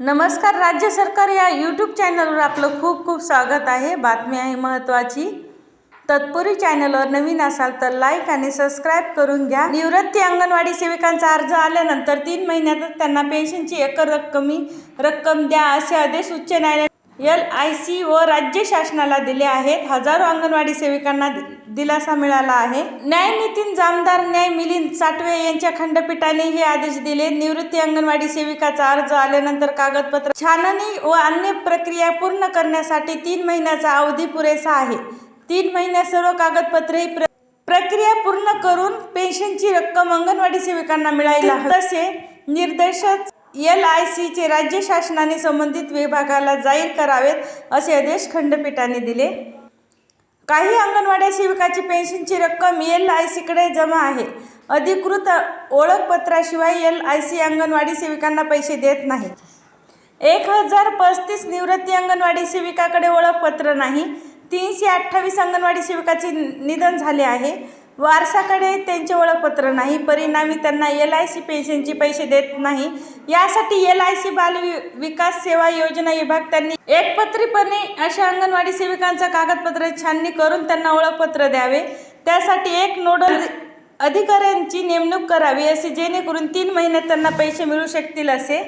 नमस्कार राज्य सरकार या यूट्यूब चॅनलवर आपलं खूप खूप स्वागत आहे. बातमी आहे महत्त्वाची तत्पूर्वी चॅनलवर नवीन असाल तर लाईक आणि सबस्क्राईब करून घ्या. निवृत्ती अंगणवाडी सेविकांचा अर्ज आल्यानंतर तीन महिन्यातच त्यांना पेन्शनची एकर रक्कमी रक्कम द्या असे आदेश उच्च न्यायालय एल आय सी व राज्य शासनाला दिले आहेत. हजारो अंगणवाडी सेविकांना दिलासा मिळाला आहे. न्याय नितीन जामदार न्याय मिलिंद साटवे यांच्या खंडपीठाने हे आदेश दिले. निवृत्ती अंगणवाडी सेविकाचा अर्ज आल्यानंतर कागदपत्र छाननी व अन्य प्रक्रिया पूर्ण करण्यासाठी तीन महिन्याचा अवधी पुरेसा आहे. तीन महिन्यात सर्व कागदपत्रे प्र प्रक्रिया पूर्ण करून पेन्शनची रक्कम अंगणवाडी सेविकांना मिळायला तसे निर्देशक एल आय सीचे राज्य शासनाने संबंधित विभागाला जाहीर करावेत असे आदेश खंडपीठाने दिले. काही अंगणवाडी सेविकाची पेन्शनची रक्कम एल आय सीकडे जमा आहे. अधिकृत ओळखपत्राशिवाय एल आय सी अंगणवाडी सेविकांना पैसे देत नाही. एक हजार पस्तीस निवृत्ती अंगणवाडी सेविकाकडे ओळखपत्र नाही. तीनशे अठ्ठावीस अंगणवाडी सेविकाचे निधन झाले आहे. वारसाकडे त्यांचे ओळखपत्र नाही परिणामी त्यांना एल आय सी पेन्शनचे पैसे देत नाही. यासाठी एल आय सी बाल वि- विकास सेवा योजना विभाग त्यांनी एकपत्रीपणे अशा अंगणवाडी सेविकांचं कागदपत्र छाननी करून त्यांना ओळखपत्र द्यावे. त्यासाठी एक नोडल अधिकाऱ्यांची नेमणूक करावी असे जेणेकरून तीन महिन्यात त्यांना पैसे मिळू शकतील असे